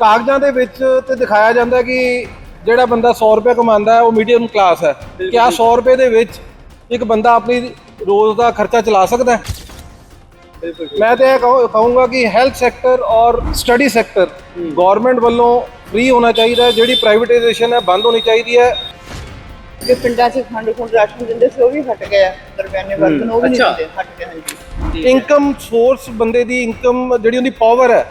ਕਾਗਜ਼ਾਂ ਦੇ ਵਿੱਚ ਤੇ ਦਿਖਾਇਆ ਜਾਂਦਾ ਕਿ ਜਿਹੜਾ ਬੰਦਾ 100 ਰੁਪਏ ਕਮਾਉਂਦਾ ਹੈ ਉਹ ਮੀਡੀਅਮ ਕਲਾਸ ਹੈ। ਕਿਆ 100 ਰੁਪਏ ਦੇ ਵਿੱਚ ਇੱਕ ਬੰਦਾ ਆਪਣੀ ਰੋਜ਼ ਦਾ ਖਰਚਾ ਚਲਾ ਸਕਦਾ ਹੈ। ਮੈਂ ਤੇ ਇਹ ਕਹੂੰ- ਕਹੂੰਗਾ ਕਿ ਹੈਲਥ ਸੈਕਟਰ ਔਰ ਸਟੱਡੀ ਸੈਕਟਰ ਗਵਰਨਮੈਂਟ ਵੱਲੋਂ ਫ੍ਰੀ ਹੋਣਾ ਚਾਹੀਦਾ ਹੈ ਜਿਹੜੀ ਪ੍ਰਾਈਵੇਟਾਈਜੇਸ਼ਨ ਹੈ ਬੰਦ ਹੋਣੀ ਚਾਹੀਦੀ ਹੈ। ਜੋ ਪਿੰਡਾਂ 'ਚ ਖੰਡ ਖੁੰਡ ਰਾਸ਼ਨ ਦਿੰਦੇ ਸੀ ਉਹ ਵੀ ਹਟ ਗਿਆ ਦਰਮਿਆਨੇ ਵਰਗ ਨੂੰ ਉਹ ਵੀ ਨਹੀਂ ਅੱਛਾ। ਦਿੰਦੇ ਹਟ ਗਿਆ ਹਾਂਜੀ। ਇਨਕਮ ਸੋਰਸ ਬੰਦੇ ਦੀ ਇਨਕਮ ਜਿਹੜੀ ਉਹਦੀ ਪਾਵਰ ਹੈ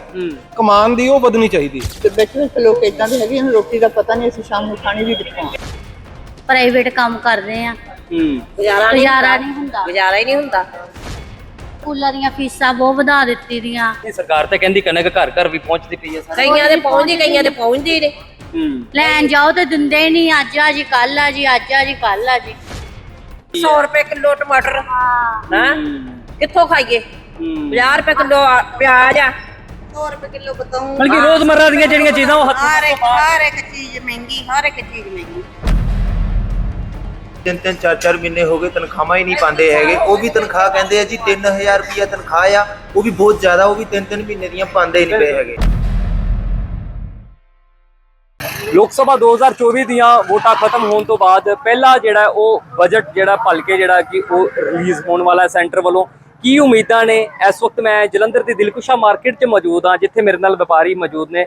ਕਮਾਉਣ ਦੀ ਉਹ ਵਧਣੀ ਚਾਹੀਦੀ ਤੇ ਵਿੱਚ ਲੋਕ ਇਦਾਂ ਦੇ ਹੈਗੇ ਇਹਨਾਂ ਨੂੰ ਰੋਟੀ ਦਾ ਪਤਾ ਨਹੀਂ ਅਸੀਂ ਸ਼ਾਮ ਨੂੰ ਖਾਣੀ ਵੀ ਕਿੱਥੋਂ। ਪ੍ਰਾਈਵੇਟ ਕੰਮ ਕਰਦੇ ਆ। ਹੂੰ। ਗੁਜ਼ਾਰਾ ਨਹੀਂ ਹੁੰਦਾ। ਗੁਜ਼ਾਰਾ ਹੀ ਨਹੀਂ ਹੁੰਦਾ। ਸਕੂਲਾਂ ਦੀਆਂ ਫੀਸਾਂ ਬਹੁਤ ਵਧਾ ਦਿੱਤੀ ਦੀਆਂ। ਇਹ ਸਰਕਾਰ ਤਾਂ ਕਹਿੰਦੀ ਕਣਕ ਘਰ ਘਰ ਵੀ ਪਹੁੰਚਦੀ ਪਈ ਹੈ। ਸਾਰੇ ਕਈਆਂ ਦੇ ਪਹੁੰਚਦੀ ਕਈਆਂ ਦੇ ਪਹੁੰਚਦੀ ਨੇ ਹੂੰ। ਲੈਣ ਜਾਓ ਤੇ ਦਿੰਦੇ ਹੀ ਨਹੀਂ ਅੱਜ ਆ ਜੀ ਕੱਲ ਆ ਜੀ ਅੱਜ ਆ ਜੀ ਕੱਲ ਆ ਜੀ। 100 ਰੁਪਏ ਕਿਲੋ ਟਮਾਟਰ। ਹਾਂ? ਹਾਂ। ਕਿੱਥੋਂ ਖਾਈਏ? 50 ਰੁਪਏ ਕਿਲੋ ਪਿਆਜ਼ ਆ। 100 ਰੁਪਏ ਕਿਲੋ ਬਤਾਉਂ ਮਤਲਬ ਕਿ ਰੋਜ਼ਮਰਰਾ ਦੀਆਂ ਜਿਹੜੀਆਂ ਚੀਜ਼ਾਂ ਉਹ ਹੱਥ ਹਰ ਇੱਕ ਹਰ ਇੱਕ ਚੀਜ਼ ਮਹਿੰਗੀ ਹਰ ਇੱਕ ਚੀਜ਼ ਮਹਿੰਗੀ। ਤਿੰਨ ਤਿੰਨ ਚਾਰ ਚਾਰ ਮਹੀਨੇ ਹੋ ਗਏ ਤਨਖਾਹਾਂ ਹੀ ਨਹੀਂ ਪਾਉਂਦੇ ਹੈਗੇ। ਉਹ ਵੀ ਤਨਖਾਹ ਕਹਿੰਦੇ ਆ ਜੀ 3000 ਰੁਪਿਆ ਤਨਖਾਹ ਆ। ਉਹ ਵੀ ਬਹੁਤ ਜ਼ਿਆਦਾ ਉਹ ਵੀ ਤਿੰਨ ਤਿੰਨ ਮਹੀਨੇ ਦੀਆਂ ਪਾਉਂਦੇ ਹੀ ਨਹੀਂ ਪਏ ਹੈਗੇ। ਲੋਕ ਸਭਾ 2024 ਦੀਆਂ ਵੋਟਾਂ ਖਤਮ ਹੋਣ ਤੋਂ ਬਾਅਦ ਪਹਿਲਾ ਜਿਹੜਾ ਉਹ ਬਜਟ ਜਿਹੜਾ ਭਲਕੇ ਜਿਹੜਾ ਕਿ ਉਹ ਰਿਲੀਜ਼ ਹੋਣ ਵਾਲਾ ਹੈ ਸੈਂਟਰ ਵੱਲੋਂ। ਕੀ ਉਮੀਦਾਂ ਨੇ? ਇਸ ਵਕਤ ਮੈਂ ਜਲੰਧਰ ਦੀ ਦਿਲਕੁਸ਼ਾ ਮਾਰਕੀਟ 'ਚ ਮੌਜੂਦ ਹਾਂ ਜਿੱਥੇ ਮੇਰੇ ਨਾਲ ਵਪਾਰੀ ਮੌਜੂਦ ਨੇ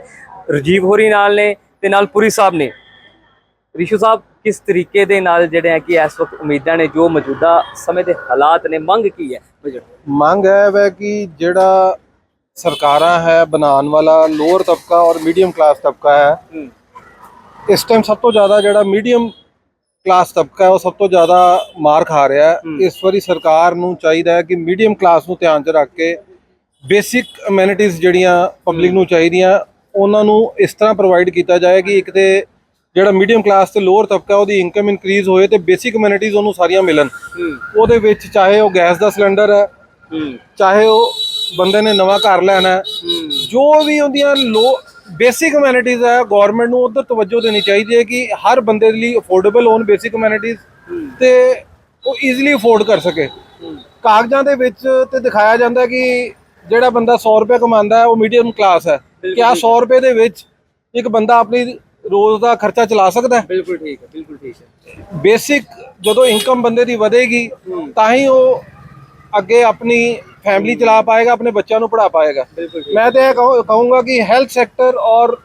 ਰਜੀਵ ਹੋਰੀ ਨਾਲ ਨੇ ਤੇ ਨਾਲ ਪੁਰੀ ਸਾਹਿਬ ਨੇ। ਰਿਸ਼ੂ ਸਾਹਿਬ ਕਿਸ ਤਰੀਕੇ ਦੇ ਨਾਲ ਜਿਹੜੇ ਹੈ ਕਿ ਇਸ ਵਕਤ ਉਮੀਦਾਂ ਨੇ ਜੋ ਮੌਜੂਦਾ ਸਮੇਂ ਦੇ ਹਾਲਾਤ ਨੇ ਮੰਗ ਕੀ ਹੈ? ਮੰਗ ਹੈ ਵੈ ਕਿ ਜਿਹੜਾ ਸਰਕਾਰਾਂ ਹੈ ਬਣਾਉਣ ਵਾਲਾ ਲੋਅਰ ਤਬਕਾ ਔਰ ਮੀਡੀਅਮ ਕਲਾਸ ਤਬਕਾ ਹੈ ਇਸ ਟਾਈਮ ਸਭ ਤੋਂ ਜ਼ਿਆਦਾ ਜਿਹੜਾ ਮੀਡੀਅਮ ਕਲਾਸ ਤਬਕਾ ਹੈ ਉਹ ਸਭ ਤੋਂ ਜ਼ਿਆਦਾ ਮਾਰ ਖਾ ਰਿਹਾ ਹੈ। ਇਸ ਵਾਰੀ ਸਰਕਾਰ ਨੂੰ ਚਾਹੀਦਾ ਹੈ ਕਿ ਮੀਡੀਅਮ ਕਲਾਸ ਨੂੰ ਧਿਆਨ 'ਚ ਰੱਖ ਕੇ ਬੇਸਿਕ ਅਮੈਨਿਟੀਜ਼ ਜਿਹੜੀਆਂ ਪਬਲਿਕ ਨੂੰ ਚਾਹੀਦੀਆਂ ਉਹਨਾਂ ਨੂੰ ਇਸ ਤਰ੍ਹਾਂ ਪ੍ਰੋਵਾਈਡ ਕੀਤਾ ਜਾਏ ਕਿ ਇੱਕ ਤੇ ਜਿਹੜਾ ਮੀਡੀਅਮ ਕਲਾਸ ਤੇ ਲੋਅਰ ਤਬਕਾ ਉਹਦੀ ਇਨਕਮ ਇਨਕਰੀਜ਼ ਹੋਏ ਤੇ ਬੇਸਿਕ ਅਮੈਨਿਟੀਜ਼ ਉਹਨੂੰ ਸਾਰੀਆਂ ਮਿਲਣ। ਉਹਦੇ ਵਿੱਚ ਚਾਹੇ ਉਹ ਗੈਸ ਦਾ ਸਿਲੰਡਰ ਹੈ ਚਾਹੇ ਉਹ ਬੰਦੇ ਨੇ ਨਵਾਂ ਘਰ ਲੈਣਾ ਜੋ ਵੀ ਉਹਦੀਆਂ ਲੋ ਬੇਸਿਕ ਅਮੈਨਿਟੀਜ਼ ਹੈ ਗਵਰਨਮੈਂਟ ਨੂੰ ਉਧਰ ਤਵੱਜੋ ਦੇਣੀ ਚਾਹੀਦੀ ਹੈ ਕਿ ਹਰ ਬੰਦੇ ਦੇ ਲਈ ਅਫੋਰਡੇਬਲ ਹੋਣ ਬੇਸਿਕ ਅਮੈਨਿਟੀਜ਼ ਤੇ ਉਹ ਈਜ਼ੀਲੀ ਅਫੋਰਡ ਕਰ ਸਕੇ। ਕਾਗਜ਼ਾਂ ਦੇ ਵਿੱਚ ਤੇ ਦਿਖਾਇਆ ਜਾਂਦਾ ਕਿ ਜਿਹੜਾ ਬੰਦਾ 100 ਰੁਪਏ ਕਮਾਉਂਦਾ ਹੈ ਉਹ ਮੀਡੀਅਮ ਕਲਾਸ ਹੈ। ਕਿਆ 100 ਰੁਪਏ ਦੇ ਵਿੱਚ ਇੱਕ ਬੰਦਾ ਆਪਣੀ ਰੋਜ਼ ਦਾ ਖਰਚਾ ਚਲਾ ਸਕਦਾ ਹੈ? ਬਿਲਕੁਲ ਠੀਕ ਹੈ ਬਿਲਕੁਲ ਠੀਕ ਹੈ। ਬੇਸਿਕ ਜਦੋਂ ਇਨਕਮ ਬੰਦੇ ਦੀ ਵਧੇਗੀ ਤਾਂ ਹੀ ਉਹ ਅੱਗੇ ਆਪਣੀ ਫੈਮਿਲੀ ਚਲਾ ਪਾਏਗਾ ਆਪਣੇ ਬੱਚਿਆਂ ਨੂੰ ਪੜਾ ਪਾਏਗਾ। ਮੈਂ ਤੇ ਇਹ ਕਹੂੰ- ਕਹੂੰਗਾ ਕਿ ਹੈਲਥ ਸੈਕਟਰ ਔਰ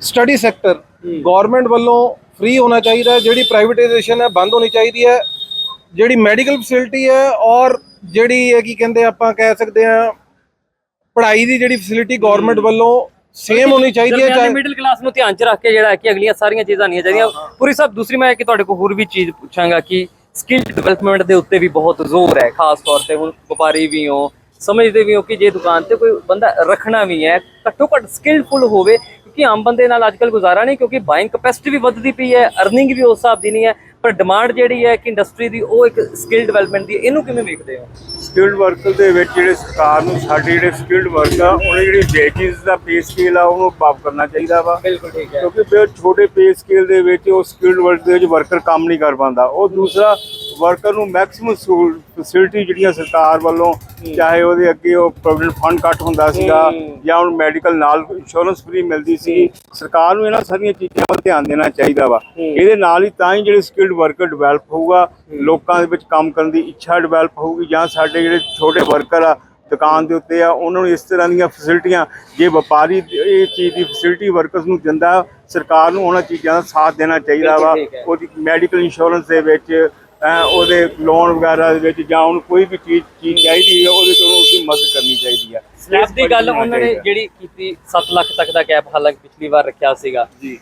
ਸਟੱਡੀ ਸੈਕਟਰ ਗਵਰਨਮੈਂਟ ਵੱਲੋਂ ਫ੍ਰੀ ਹੋਣਾ ਚਾਹੀਦਾ ਹੈ ਜਿਹੜੀ ਪ੍ਰਾਈਵੇਟਾਈਜੇਸ਼ਨ ਹੈ ਬੰਦ ਹੋਣੀ ਚਾਹੀਦੀ ਹੈ। ਜਿਹੜੀ ਮੈਡੀਕਲ ਫੈਸਿਲਿਟੀ ਹੈ ਔਰ ਜਿਹੜੀ ਹੈ ਕੀ ਕਹਿੰਦੇ ਆਪਾਂ ਕਹਿ ਸਕਦੇ ਹਾਂ ਪੜ੍ਹਾਈ ਦੀ ਜਿਹੜੀ ਫੈਸਿਲਿਟੀ ਗਵਰਨਮੈਂਟ ਵੱਲੋਂ ਸੇਮ ਹੋਣੀ ਚਾਹੀਦੀ ਹੈ ਚਾਹੇ ਮਿਡਲ ਕਲਾਸ ਨੂੰ ਧਿਆਨ 'ਚ ਰੱਖ ਕੇ ਜਿਹੜਾ ਹੈ ਕਿ ਅਗਲੀਆਂ ਸਾਰੀਆਂ ਚੀਜ਼ਾਂ ਨਹੀਂ ਚਾਹੀਦੀਆਂ। ਪੂਰੀ ਸਾਹਿਬ ਦੂਸਰੀ ਮੈਂ ਕਿ ਤੁਹਾਡੇ ਕੋਲ ਹੋਰ ਵੀ ਚੀਜ਼ ਪੁੱਛਾਂਗਾ ਕਿ ਸਕਿੱਲ ਡਿਵੈਲਪਮੈਂਟ ਦੇ ਉੱਤੇ ਵੀ ਬਹੁਤ ਜ਼ੋਰ ਹੈ, ਖਾਸ ਤੌਰ ਤੇ ਹੁਣ ਵਪਾਰੀ ਵੀ ਹੋ, ਸਮਝਦੇ ਵੀ ਹੋ ਕਿ ਜੇ ਦੁਕਾਨ ਤੇ ਕੋਈ ਬੰਦਾ ਰੱਖਣਾ ਵੀ ਹੈ, ਘੱਟੋ ਘੱਟ ਸਕਿੱਲਫੁਲ ਹੋਵੇ, ਕਿਉਂਕਿ ਆਮ ਬੰਦੇ ਨਾਲ ਅੱਜਕੱਲ ਗੁਜ਼ਾਰਾ ਨਹੀਂ, ਕਿਉਂਕਿ ਬਾਇੰਗ ਕਪੈਸਿਟੀ ਵੀ ਵੱਧਦੀ ਪਈ ਹੈ ਅਰਨਿੰਗ ਵੀ ਉਸ ਹਿਸਾਬ ਦੀ ਨਹੀਂ ਹੈ, ਪਰ ਡਿਮਾਂਡ ਜਿਹੜੀ ਹੈ ਕਿ ਇੰਡਸਟਰੀ ਦੀ, ਉਹ ਇੱਕ ਸਕਿੱਲ ਡਿਵੈਲਪਮੈਂਟ ਦੀ ਇਹਨੂੰ ਕਿਵੇਂ ਵੇਖਦੇ ਹੋ? ਸਕਿਲਡ ਵਰਕਰ ਦੇ ਵਿੱਚ ਜਿਹੜੇ ਸਰਕਾਰ ਨੂੰ ਸਾਡੇ ਜਿਹੜੇ ਸਕਿਲਡ ਵਰਕ ਆ ਉਹਨੇ ਜਿਹੜੀ ਵੇਜਿਸ ਦਾ ਪੇ ਸਕੇਲ ਆ ਉਹਨੂੰ ਪਾਪ ਕਰਨਾ ਚਾਹੀਦਾ ਵਾ। ਬਿਲਕੁਲ ਠੀਕ ਹੈ। ਕਿਉਂਕਿ ਫਿਰ ਛੋਟੇ ਪੇ ਸਕੇਲ ਦੇ ਵਿੱਚ ਉਹ ਸਕਿਲਡ ਵਰਕ ਦੇ ਵਿੱਚ ਵਰਕਰ ਕੰਮ ਨਹੀਂ ਕਰ ਪਾਉਂਦਾ। ਉਹ ਦੂਸਰਾ ਵਰਕਰ ਨੂੰ ਮੈਕਸਿਮਮ ਫੈਸਿਲਿਟੀ ਜਿਹੜੀਆਂ ਸਰਕਾਰ ਵੱਲੋਂ ਚਾਹੇ ਉਹਦੇ ਅੱਗੇ ਉਹ ਪ੍ਰੋਵੀਡੈਂਟ ਫੰਡ ਕੱਟ ਹੁੰਦਾ ਸੀਗਾ ਜਾਂ ਉਹਨੂੰ ਮੈਡੀਕਲ ਨਾਲ ਇੰਸ਼ੋਰੈਂਸ ਫ੍ਰੀ ਮਿਲਦੀ ਸੀ ਸਰਕਾਰ ਨੂੰ ਇਹਨਾਂ ਸਾਰੀਆਂ ਚੀਜ਼ਾਂ ਵੱਲ ਧਿਆਨ ਦੇਣਾ ਚਾਹੀਦਾ ਵਾ। ਇਹਦੇ ਨਾਲ ਹੀ ਤਾਂ ਹੀ ਜਿਹੜੇ ਸਕਿਲਡ ਵਰਕਰ ਡਿਵੈਲਪ ਹੋਊਗਾ ਲੋਕਾਂ ਦੇ ਵਿੱਚ ਕੰਮ ਕਰਨ ਦੀ ਇੱਛਾ ਡਿਵੈਲਪ ਹੋਊਗੀ ਜਾਂ ਸਾਡੇ ਜਿਹੜੇ ਛੋਟੇ ਵਰਕਰ ਆ ਦੁਕਾਨ ਦੇ ਉੱਤੇ ਆ ਉਹਨਾਂ ਨੂੰ ਇਸ ਤਰ੍ਹਾਂ ਦੀਆਂ ਫੈਸਿਲਿਟੀਆਂ ਜੇ ਵਪਾਰੀ ਇਹ ਚੀਜ਼ ਦੀ ਫੈਸਿਲਿਟੀ ਵਰਕਰਸ ਨੂੰ ਦਿੰਦਾ ਸਰਕਾਰ ਨੂੰ ਉਹਨਾਂ ਚੀਜ਼ਾਂ ਦਾ ਸਾਥ ਦੇਣਾ ਚਾਹੀਦਾ ਵਾ। ਉਹਦੀ ਮੈਡੀਕਲ ਇੰਸ਼ੋਰੈਂਸ ਦੇ ਵਿੱਚ ਉਹਦੇ ਲੋਨ ਵਗੈਰਾ ਦੇ ਵਿੱਚ ਜਾਂ ਉਹਨੂੰ ਕੋਈ ਵੀ ਚੀਜ਼ ਚੀਜ਼ ਚਾਹੀਦੀ ਹੈ ਉਹਦੇ ਤੋਂ ਉਸਦੀ ਮਦਦ ਕਰਨੀ ਚਾਹੀਦੀ ਹੈ। ਸਲੈਬ ਦੀ ਗੱਲ ਉਹਨਾਂ ਨੇ। ਜਿਹੜੀ ਕੀਤੀ 7 ਲੱਖ ਤੱਕ ਦਾ ਕੈਪ ਹਾਲਾਂਕਿ ਪਿਛਲੀ ਵਾਰ ਰੱਖਿਆ ਸੀਗਾ। ਜੀ।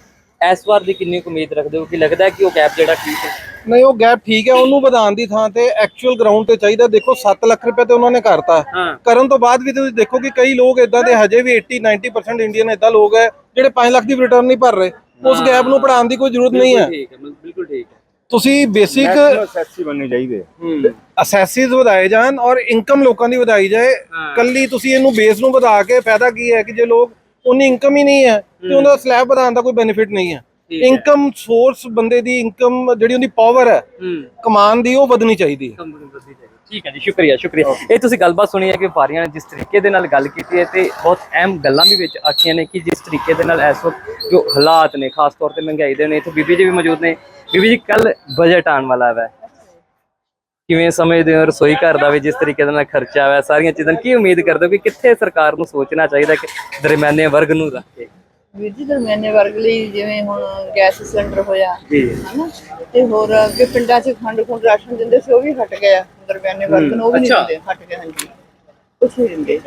ਇਸ ਵਾਰ ਦੀ ਕਿੰਨੀ ਉਮੀਦ ਰੱਖਦੇ ਹੋ? ਕਿ ਲੱਗਦਾ ਕਿ ਉਹ ਕੈਪ ਜਿਹੜਾ ਠੀਕ ਹੈ? ਨਹੀਂ ਉਹ ਗੈਪ ਠੀਕ ਹੈ ਉਹਨੂੰ ਵਧਾਉਣ ਦੀ ਥਾਂ ਤੇ ਐਕਚੁਅਲ ਗਰਾਊਂਡ ਤੇ ਚਾਹੀਦਾ। ਦੇਖੋ 7 ਲੱਖ ਰੁਪਏ ਤੇ ਉਹਨਾਂ ਨੇ ਕਰਤਾ। ਹਾਂ। ਕਰਨ ਤੋਂ ਬਾਅਦ ਵੀ ਤੁਸੀਂ ਦੇਖੋ ਕਿ ਕਈ ਲੋਕ ਇਦਾਂ ਦੇ ਹਜੇ ਵੀ 80 90% ਇੰਡੀਅਨ ਇਦਾਂ ਲੋਕ ਹੈ ਜਿਹੜੇ 5 ਲੱਖ ਦੀ ਰਿਟਰਨ ਨਹੀਂ ਭਰ ਰਹੇ। ਉਸ ਗੈਪ ਨੂੰ ਪੜਾਉਣ ਦੀ ਕੋਈ ਜ਼ਰੂਰਤ ਨਹੀਂ ਹੈ। ਠੀਕ ਹੈ ਬਿਲਕੁਲ ਠੀਕ ਹੈ। ਤੁਸੀਂ ਬੇਸਿਕ ਸੈਕਸੀ ਬਣਨੇ ਚਾਹੀਦੇ ਅਸੈਸਿਸ ਵਧਾਏ ਜਾਣ ਔਰ ਇਨਕਮ ਲੋਕਾਂ ਦੀ ਵਧਾਈ ਜਾਏ। ਕੱਲੀ ਤੁਸੀਂ ਇਹਨੂੰ ਬੇਸ ਨੂੰ ਵਧਾ ਕੇ ਫਾਇਦਾ ਕੀ ਹੈ ਕਿ ਜੇ ਲੋਕ ਉਨੀ ਇਨਕਮ ਹੀ ਨਹੀਂ ਹੈ ਤੇ ਉਹਦਾ ਸਲੈਬ ਵਧਾਉਣ ਦਾ ਕੋਈ ਬੈਨੀਫਿਟ ਨਹੀਂ ਹੈ। ਠੀਕ ਹੈ। ਇਨਕਮ ਸੋਰਸ ਬੰਦੇ ਦੀ ਇਨਕਮ ਜਿਹੜੀ ਉਹਦੀ ਪਾਵਰ ਹੈ ਹੂੰ। ਕਮਾਨ ਦੀ ਉਹ ਵਧਣੀ ਚਾਹੀਦੀ ਹੈ। ਕੰਪਨੀ ਵਧਦੀ ਜਾਏਗੀ ਠੀਕ ਹੈ ਜੀ ਸ਼ੁਕਰੀਆ ਸ਼ੁਕਰੀਆ। ਇਹ ਤੁਸੀਂ ਗੱਲਬਾਤ ਸੁਣੀ ਹੈ ਕਿ ਵਪਾਰੀਆਂ ਨੇ ਜਿਸ ਤਰੀਕੇ ਦੇ ਨਾਲ ਗੱਲ ਕੀਤੀ ਹੈ ਤੇ ਬਹੁਤ ਅਹਿਮ ਗੱਲਾਂ ਵੀ ਵਿੱਚ ਆਖੀਆਂ ਨੇ ਕਿ ਜਿਸ ਤਰੀਕੇ ਦੇ ਨਾਲ ਇਸ ਵਕਤ ਜੋ ਹਾਲਾਤ ਨੇ ਖਾਸ ਤੌਰ ਤੇ ਮਹਿੰਗਾਈ ਦੇ ਨੇ ਇੱਥੇ ਬੀਬੀ ਜੀ ਵੀ ਮੌਜੂਦ ਨੇ। ਬੀਬੀ ਜੀ ਕੱਲ ਬਜਟ ਆਉਣ ਵਾਲਾ ਹੈ ਕਿਵੇਂ ਸਮਝਦੇ ਹੋ? ਰਸੋਈ ਘਰ ਦਾ ਵੀ ਜਿਸ ਤਰੀਕੇ ਦੇ ਨਾਲ ਖਰਚਾ ਹੋਇਆ ਸਾਰੀਆਂ ਚੀਜ਼ਾਂ ਕੀ ਉਮੀਦ ਕਰਦੇ ਹੋ ਕਿ ਕਿੱਥੇ ਸਰਕਾਰ ਨੂੰ ਸੋਚਣਾ ਚਾਹੀਦਾ ਕਿ ਦਰਮਿਆਨੇ ਵਰਗ ਨੂੰ ਰੱਖ? ਕੇ ਵੀਰ ਜੀ ਦਰਮਿਆਨੇ ਵਰਗ ਲਈ ਜਿਵੇਂ ਹੁਣ ਗੈਸ ਸਿਲੰਡਰ ਹੋਇਆ ਜੀ। ਹਨਾ? ਤੇ ਹੋਰ ਅੱਗੇ ਪਿੰਡਾਂ 'ਚ ਖੰਡ ਖੁੰਡ ਰਾਸ਼ਨ ਦਿੰਦੇ ਸੀ ਉਹ ਵੀ ਹਟ ਗਿਆ ਦਰਮਿਆਨੇ ਵਰਗ ਨੂੰ ਉਹ ਵੀ ਨਹੀਂ। ਦਿੰਦੇ ਹਟ ਗਿਆ ਹਾਂਜੀ। ਕੁਛ ਨਹੀਂ ਦਿੰਦੇ।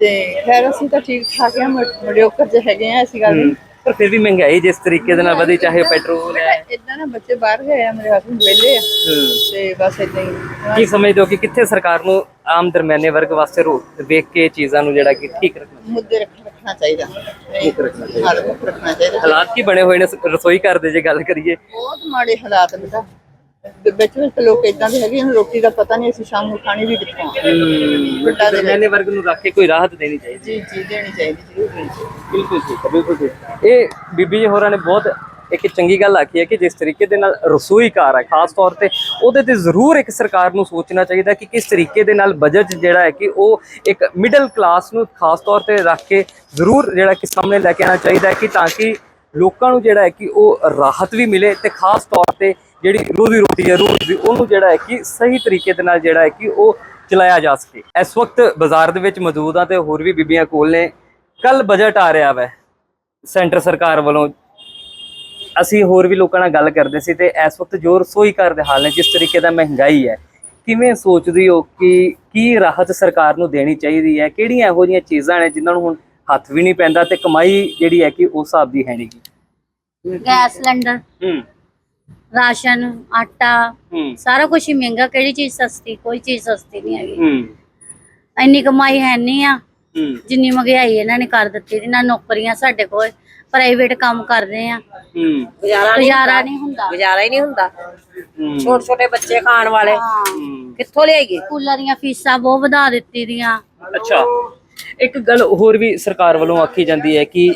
ਤੇ ਖੈਰ ਅਸੀਂ ਤਾਂ ਠੀਕ ਠਾਕ ਆ ਮੜਿਓਕਰ 'ਚ ਹੈਗੇ ਆ ਐਸੀ ਗੱਲ ਨਹੀਂ ਪਰ ਫਿਰ ਵੀ ਮਹਿੰਗਾਈ ਜਿਸ ਤਰੀਕੇ ਦੇ ਨਾਲ ਵਧੀ ਚਾਹੇ ਪੈਟਰੋਲ ਹੈ। ਇਦਾਂ ਨਾ ਬੱਚੇ ਬਾਹਰ ਗਏ ਆ ਮੇਰੇ ਹਸਬੰਦ ਵਿਹਲੇ ਆ। ਤੇ ਬਸ ਇਦਾਂ ਹੀ। ਕੀ ਸਮਝਦੇ ਹੋ ਕਿ ਕਿੱਥੇ ਸਰਕਾਰ ਨੂੰ ਆਮ ਦਰਮਿਆਨੇ ਵਰਗ ਵਾਸਤੇ ਰੋ ਵੇਖ ਕੇ ਚੀਜ਼ਾਂ ਨੂੰ ਜਿਹੜਾ ਕਿ ਠੀਕ ਰੱਖਣਾ ਮੁੱਦੇ ਰੱਖ- ਰੱਖਣਾ ਚਾਹੀਦਾ। ਮੁੱਖ ਰੱਖਣਾ ਚਾਹੀਦਾ। ਹਾਂ ਮੁੱਖ ਰੱਖਣਾ ਚਾਹੀਦਾ। ਹਾਲਾਤ ਕੀ ਬਣੇ ਹੋਏ ਨੇ? ਸ- ਰਸੋਈ ਘਰ ਦੇ ਜੇ ਗੱਲ ਕਰੀਏ। ਬਹੁਤ ਮਾੜੇ ਹਾਲਾਤ ਨੇ ਤਾਂ। ਤੇ ਵਿੱਚ ਵਿੱਚ ਲੋਕ ਇਦਾਂ ਦੇ ਹੈਗੇ ਹੁਣ ਰੋਟੀ ਦਾ ਪਤਾ ਨਹੀਂ ਅਸੀਂ ਸ਼ਾਮ ਨੂੰ ਖਾਣੀ ਵੀ ਕਿੱਥੋਂ ਆ। ਪਿੰਡਾਂ ਦੇ ਦਰਮਿਆਨੇ ਵਰਗ ਨੂੰ ਰੱਖ ਕੇ ਕੋਈ ਰਾਹਤ ਦੇਣੀ ਚਾਹੀਦੀ। ਜੀ ਜੀ ਦੇਣੀ ਚਾਹੀਦੀ ਜ਼ਰੂਰ ਦੇਣੀ ਚਾਹੀਦੀ। ਬਿਲਕੁਲ ਠੀਕ ਹੈ ਬਿਲਕੁਲ ਠੀਕ। ਇਹ ਬੀਬੀ ਜੀ ਹੋਰਾਂ ਨੇ ਬਹੁਤ ਇੱਕ ਚੰਗੀ ਗੱਲ ਆਖੀ ਹੈ ਕਿ ਜਿਸ ਤਰੀਕੇ ਦੇ ਨਾਲ ਰਸੋਈ ਘਰ ਹੈ, ਖਾਸ ਤੌਰ ਤੇ ਉਹਦੇ ਤੇ ਜ਼ਰੂਰ ਇੱਕ ਸਰਕਾਰ ਨੂੰ ਸੋਚਣਾ ਚਾਹੀਦਾ ਕਿ ਕਿਸ ਤਰੀਕੇ ਦੇ ਨਾਲ ਬਜਟ ਜਿਹੜਾ ਹੈ ਕਿ ਉਹ ਇੱਕ ਮਿਡਲ ਕਲਾਸ ਨੂੰ ਖਾਸ ਤੌਰ ਤੇ ਰੱਖ ਕੇ ਜ਼ਰੂਰ ਜਿਹੜਾ ਕਿ ਸਾਹਮਣੇ ਲੈ ਕੇ ਆਉਣਾ ਚਾਹੀਦਾ ਹੈ ਕਿ ਤਾਂ ਕਿ ਲੋਕਾਂ ਨੂੰ ਜਿਹੜਾ ਹੈ ਕਿ ਉਹ ਰਾਹਤ ਵੀ ਮਿਲੇ ਤੇ ਖਾਸ ਤੌਰ ਤੇ ਜਿਹੜੀ ਰੋਜ਼ੀ ਰੋਟੀ ਹੈ, ਰੋਜ਼ ਦੀ ਉਹਨੂੰ ਜਿਹੜਾ ਹੈ ਕਿ ਸਹੀ ਤਰੀਕੇ ਦੇ ਨਾਲ ਜਿਹੜਾ ਹੈ ਕਿ ਉਹ ਚਲਾਇਆ ਜਾ ਸਕੇ। ਇਸ ਵਕਤ ਬਾਜ਼ਾਰ ਦੇ ਵਿੱਚ ਮੌਜੂਦ ਆ ਤੇ ਹੋਰ ਵੀ ਬੀਬੀਆਂ ਕੋਲ ਨੇ। ਕੱਲ ਬਜਟ ਆ ਰਿਹਾ ਵੈ। ਸੈਂਟਰ ਸਰਕਾਰ ਵੱਲੋਂ ਅਸੀਂ ਹੋਰ ਵੀ ਲੋਕਾਂ ਨਾਲ ਗੱਲ ਕਰਦੇ ਸੀ ਤੇ ਇਸ ਵਕਤ ਜੋ ਰਸੋਈ ਘਰ ਦੇ ਹਾਲ ਨੇ ਜਿਸ ਤਰੀਕੇ ਦਾ ਮਹਿੰਗਾਈ ਹੈ ਕਿਵੇਂ ਸੋਚਦੀ ਹੋ ਕਿ ਕੀ ਰਾਹਤ ਸਰਕਾਰ ਨੂੰ ਦੇਣੀ ਚਾਹੀਦੀ ਹੈ? ਕਿਹੜੀਆਂ ਇਹੋ ਜਿਹੀਆਂ ਚੀਜ਼ਾਂ ਨੇ ਜਿਨ੍ਹਾਂ ਨੂੰ ਹੁਣ ਹੱਥ ਵੀ ਨਹੀਂ ਪੈਂਦਾ ਤੇ ਕਮਾਈ ਜਿਹੜੀ ਹੈ ਕਿ ਉਸ ਹਿਸਾਬ ਦੀ ਹੈ ਨਹੀਂਗੀ ਗੈਸ ਸਿਲੰਡਰ ਹੂੰ। ਰਾਸ਼ਨ ਆਟਾ ਸਾਰਾ ਕੁਝ ਹੀ ਮਹਿੰਗਾ ਕਿਹੜੀ ਚੀਜ਼ ਸਸਤੀ? ਕੋਈ ਚੀਜ਼ ਸਸਤੀ ਨਹੀਂ ਹੈਗੀ। ਹੂੰ। ਇੰਨੀ ਕਮਾਈ ਹੈ ਨਹੀਂ ਆ। ਜਿੰਨੀ ਮਹਿੰਗਾਈ ਇਹਨਾਂ ਨੇ ਕਰ ਦਿੱਤੀ ਦੀ ਨਾ ਨੌਕਰੀਆਂ ਸਾਡੇ ਕੋਲ ਪ੍ਰਾਈਵੇਟ ਕੰਮ ਕਰਦੇ ਆ। ਹੂੰ। ਗੁਜ਼ਾਰਾ ਗੁਜ਼ਾਰਾ ਨਹੀਂ ਹੁੰਦਾ। ਗੁਜ਼ਾਰਾ ਹੀ ਨਹੀਂ ਹੁੰਦਾ। ਹੂੰ। ਛੋਟੇ ਛੋਟੇ ਬੱਚੇ ਖਾਣ ਵਾਲੇ। ਹਾਂ। ਕਿੱਥੋਂ ਲਿਆਈਏ? ਸਕੂਲਾਂ ਦੀਆਂ ਫੀਸਾਂ ਬਹੁਤ ਵਧਾ ਦਿੱਤੀ ਦੀਆਂ। ਅੱਛਾ। ਇੱਕ ਗੱਲ ਹੋਰ ਵੀ ਸਰਕਾਰ ਵੱਲੋਂ ਆਖੀ ਜਾਂਦੀ ਹੈ ਕਿ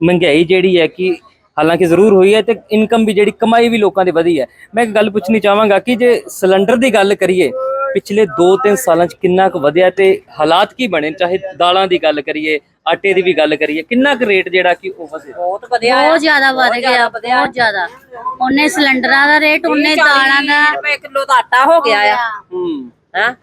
ਮਹਿੰਗਾਈ ਜਿਹੜੀ ਹੈ ਕਿ ਹਾਲਾਂਕਿ ਜ਼ਰੂਰ ਹੋਈ ਹੈ ਤੇ ਇਨਕਮ ਵੀ ਜਿਹੜੀ ਕਮਾਈ ਵੀ ਲੋਕਾਂ ਦੀ ਵਧੀ ਹੈ। ਮੈਂ ਇੱਕ ਗੱਲ ਪੁੱਛਣੀ ਚਾਹਾਂਗਾ ਕਿ ਜੇ ਸਿਲੰਡਰ ਦੀ ਗੱਲ ਕਰੀਏ ਪਿਛਲੇ 2-3 ਸਾਲਾਂ 'ਚ ਕਿੰਨਾ ਕੁ ਵਧਿਆ ਤੇ ਹਾਲਾਤ ਕੀ ਬਣੇ? ਚਾਹੇ ਦਾਲਾਂ ਦੀ ਗੱਲ ਕਰੀਏ ਆਟੇ ਦੀ ਵੀ ਗੱਲ ਕਰੀਏ ਕਿੰਨਾ ਕੁ ਰੇਟ ਜਿਹੜਾ ਕਿ ਉਹ ਵਧਿਆ? ਬਹੁਤ ਵਧਿਆ ਬਹੁਤ ਜ਼ਿਆਦਾ ਵੱਧ ਗਿਆ ਬਹੁਤ ਜ਼ਿਆਦਾ। ਉਹਨੇ ਸਿਲੰਡਰਾਂ ਦਾ ਰੇਟ ਉਹਨੇ ਦਾਲਾਂ ਦਾ ਰੁਪਏ ਕਿਲੋ ਦਾ ਆਟਾ ਹੋ ਗਿਆ ਆ। ਹੂੰ ਹੈ।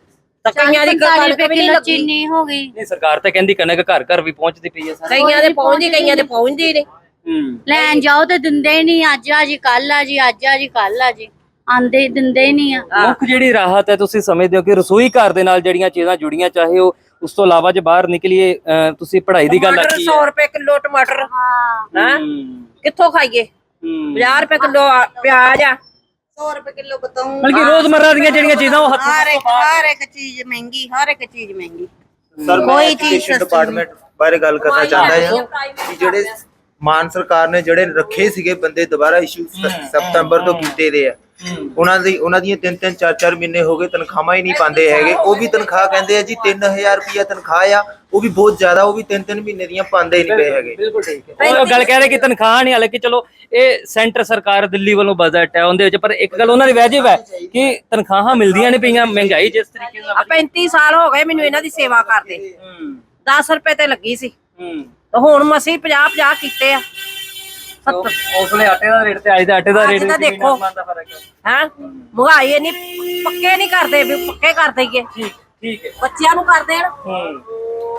ਤਾਂ ਕਈਆਂ ਦੀ 45 ਕਣਕ ਵੀ ਨਹੀਂ ਚੀਨੀ ਹੋ ਗਈ। ਨਹੀਂ ਸਰਕਾਰ ਤਾਂ ਕਹਿੰਦੀ ਕਣਕ ਘਰ ਘਰ ਵੀ ਪਹੁੰਚਦੀ ਪਈ ਹੈ ਸਾਰੇ। ਕਈਆਂ ਦੇ ਪਹੁੰਚਦੀ ਕਈਆਂ ਦੇ ਪਹੁੰਚਦੀ ਨਹੀਂ। ਹੂੰ। ਲੈਣ ਜਾਓ ਤੇ ਦਿੰਦੇ ਨਹੀਂ ਅੱਜ ਆ ਜੀ ਕੱਲ ਆ ਜੀ ਅੱਜ ਆ ਜੀ ਕੱਲ ਆ ਜੀ। ਆਂਦੇ ਦਿੰਦੇ ਹੀ ਨਹੀਂ ਆ। ਮੁੱਖ ਜਿਹੜੀ ਰਾਹਤ ਹੈ ਤੁਸੀਂ ਸਮਝਦੇ ਹੋ ਕਿ ਰਸੋਈ ਘਰ ਦੇ ਨਾਲ ਜਿਹੜੀਆਂ ਚੀਜ਼ਾਂ ਜੁੜੀਆਂ ਚਾਹੇ ਉਹ ਉਸ ਤੋਂ ਇਲਾਵਾ ਜੇ ਬਾਹਰ ਨਿਕਲੀਏ ਅਹ, ਤੁਸੀਂ ਪੜ੍ਹਾਈ ਦੀ ਗੱਲ ਆਖੀ 100 ਰੁਪਏ ਕਿਲੋ ਟਮਾਟਰ। ਹਾਂ। ਹੈ? ਹੂੰ। ਕਿੱਥੋਂ ਖਾਈਏ? ਹੂੰ। 50 ਰੁਪਏ ਕਿਲੋ ਪਿਆਜ਼ ਆ। 100 ਰੁਪਏ ਕਿਲੋ ਬਤਾਉਂ ਬਲਕਿ ਰੋਜ਼ਮਰਰਾ ਦੀਆਂ ਜਿਹੜੀਆਂ ਚੀਜ਼ਾਂ ਉਹ ਹੱਥ ਹਰ ਇੱਕ ਹਰ ਇੱਕ ਚੀਜ਼ ਮਹਿੰਗੀ ਹਰ ਇੱਕ ਚੀਜ਼ ਮਹਿੰਗੀ। ਸਰ ਮੈਂ ਕੋਈ ਚੀਜ਼ ਐਜੂਕੇਸ਼ਨ ਸਸਤੀ ਡਿਪਾਰਟਮੈਂਟ ਬਾਰੇ ਗੱਲ ਕਰਨਾ ਚਾਹੁੰਦਾ। ਹਾਂ ਕਿ ਜਿਹੜੇ ਮਾਨ ਸਰਕਾਰ ਨੇ ਜਿਹੜੇ ਰੱਖੇ ਸੀਗੇ ਬੰਦੇ ਦੁਬਾਰਾ ਇਸ਼ੂ ਸਤੰਬਰ ਤੋਂ ਕੀਤੇ ਦੇ ਆ। ਉਹਨਾਂ ਦੀ ਉਹਨਾਂ ਦੀਆਂ ਤਿੰਨ ਤਿੰਨ ਚਾਰ ਚਾਰ ਮਹੀਨੇ ਹੋ ਗਏ ਤਨਖਾਹਾਂ ਹੀ ਨਹੀਂ ਪਾਉਂਦੇ ਹੈਗੇ। ਉਹ ਵੀ ਤਨਖਾਹ ਕਹਿੰਦੇ ਆ ਜੀ 3000 ਰੁਪਇਆ ਤਨਖਾਹ ਆ। ਉਹ ਵੀ ਬਹੁਤ ਜ਼ਿਆਦਾ ਉਹ ਵੀ ਤਿੰਨ ਤਿੰਨ ਮਹੀਨੇ ਦੀਆਂ ਪਾਉਂਦੇ ਹੀ ਨਹੀਂ ਪਏ ਹੈਗੇ। ਬਿਲਕੁਲ ਠੀਕ ਹੈ। ਉਹ ਗੱਲ ਕਹਿ ਰਹੇ ਕਿ ਤਨਖਾਹ ਨਹੀਂ ਹਾਲਾਂਕਿ ਚਲੋ ਇਹ ਸੈਂਟਰ ਸਰਕਾਰ ਦਿੱਲੀ ਵੱਲੋਂ ਬਜਟ ਹੈ ਉਹਦੇ ਵਿੱਚ ਪਰ ਇੱਕ ਗੱਲ ਉਹਨਾਂ ਦੀ ਵਾਜਿਬ ਹੈ ਕਿ ਤਨਖਾਹਾਂ ਮਿਲਦੀਆਂ ਨਹੀਂ ਪਈਆਂ ਮਹਿੰਗਾਈ ਜਿਸ ਤਰੀਕੇ ਨਾਲ ਆ 35 ਸਾਲ ਹੋ ਗਏ ਮੈਨੂੰ ਇਹਨਾਂ ਦੀ ਸੇਵਾ ਕਰਦੇ। ਹੂੰ। 10 ਰੁਪਏ ਤੇ ਲੱਗੀ ਸੀ। ਹੂੰ। ਤੇ ਹੁਣ ਮਸੀਂ 50 50 ਕੀਤੇ ਆ। ਉਸ ਵੇਲੇ ਆਟੇ ਦਾ ਰੇਟ ਤੇ ਅੱਜ ਦਾ ਆਟੇ ਦਾ ਅੱਜ ਰੇਟ ਦਾ ਦੇਖੋ। ਦਾ ਫ਼ਰਕ। ਹੈ? ਮਹਿੰਗਾਈ ਇੰਨੀ ਪੱਕੇ ਨਹੀਂ ਕਰਦੇ ਵੀ ਪੱਕੇ ਕਰ ਦਈਏ। ਠੀਕ ਠੀਕ ਹੈ। ਬੱਚਿਆਂ ਨੂੰ ਕਰ ਦੇਣ। ਹੂੰ।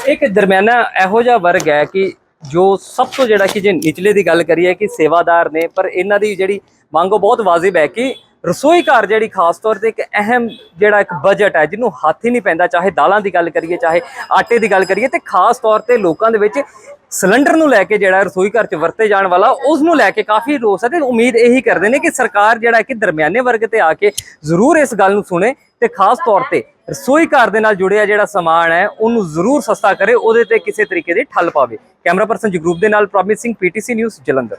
ਇੱਕ ਦਰਮਿਆਨਾ ਇਹੋ ਜਿਹਾ ਵਰਗ ਹੈ ਕਿ ਜੋ ਸਭ ਤੋਂ ਜਿਹੜਾ ਕਿ ਜੇ ਨਿਚਲੇ ਦੀ ਗੱਲ ਕਰੀਏ ਕਿ ਸੇਵਾਦਾਰ ਨੇ ਪਰ ਇਹਨਾਂ ਦੀ ਜਿਹੜੀ ਮੰਗ ਉਹ ਬਹੁਤ ਵਾਜਿਬ ਹੈ ਕਿ ਰਸੋਈ ਘਰ ਜਿਹੜੀ ਖਾਸ ਤੌਰ ਤੇ ਇੱਕ ਅਹਿਮ ਜਿਹੜਾ ਇੱਕ ਬਜਟ ਹੈ ਜਿਹਨੂੰ ਹੱਥ ਹੀ ਨਹੀਂ ਪੈਂਦਾ ਚਾਹੇ ਦਾਲਾਂ ਦੀ ਗੱਲ ਕਰੀਏ ਚਾਹੇ ਆਟੇ ਦੀ ਗੱਲ ਕਰੀਏ ਤੇ ਖਾਸ ਤੌਰ ਤੇ ਲੋਕਾਂ ਦੇ ਵਿੱਚ ਸਿਲੰਡਰ ਨੂੰ ਲੈ ਕੇ ਜਿਹੜਾ ਰਸੋਈ ਘਰ 'ਚ ਵਰਤੇ ਜਾਣ ਵਾਲਾ, ਉਸ ਨੂੰ ਲੈ ਕੇ ਕਾਫੀ ਰੋਸ ਹੈ ਤੇ ਉਮੀਦ ਇਹੀ ਕਰਦੇ ਨੇ ਕਿ ਸਰਕਾਰ ਜਿਹੜਾ ਕਿ ਦਰਮਿਆਨੇ ਵਰਗ ਤੇ ਆ ਕੇ ਜ਼ਰੂਰ ਇਸ ਗੱਲ ਨੂੰ ਸੁਣੇ ਤੇ ਖਾਸ ਤੌਰ ਤੇ ਰਸੋਈ ਘਰ ਦੇ ਨਾਲ ਜੁੜਿਆ ਜਿਹੜਾ ਸਮਾਨ ਹੈ, ਉਹਨੂੰ ਜ਼ਰੂਰ ਸਸਤਾ ਕਰੇ, ਉਹਦੇ ਤੇ ਕਿਸੇ ਤਰੀਕੇ ਦੀ ਠੱਲ ਪਾਵੇ। ਕੈਮਰਾ ਪਰਸਨ ਜਗਰੂਪ ਦੇ ਨਾਲ ਪ੍ਰੋਮਿਸ ਸਿੰਘ, ਪੀਟੀਸੀ ਨਿਊਜ਼, ਜਲੰਧਰ।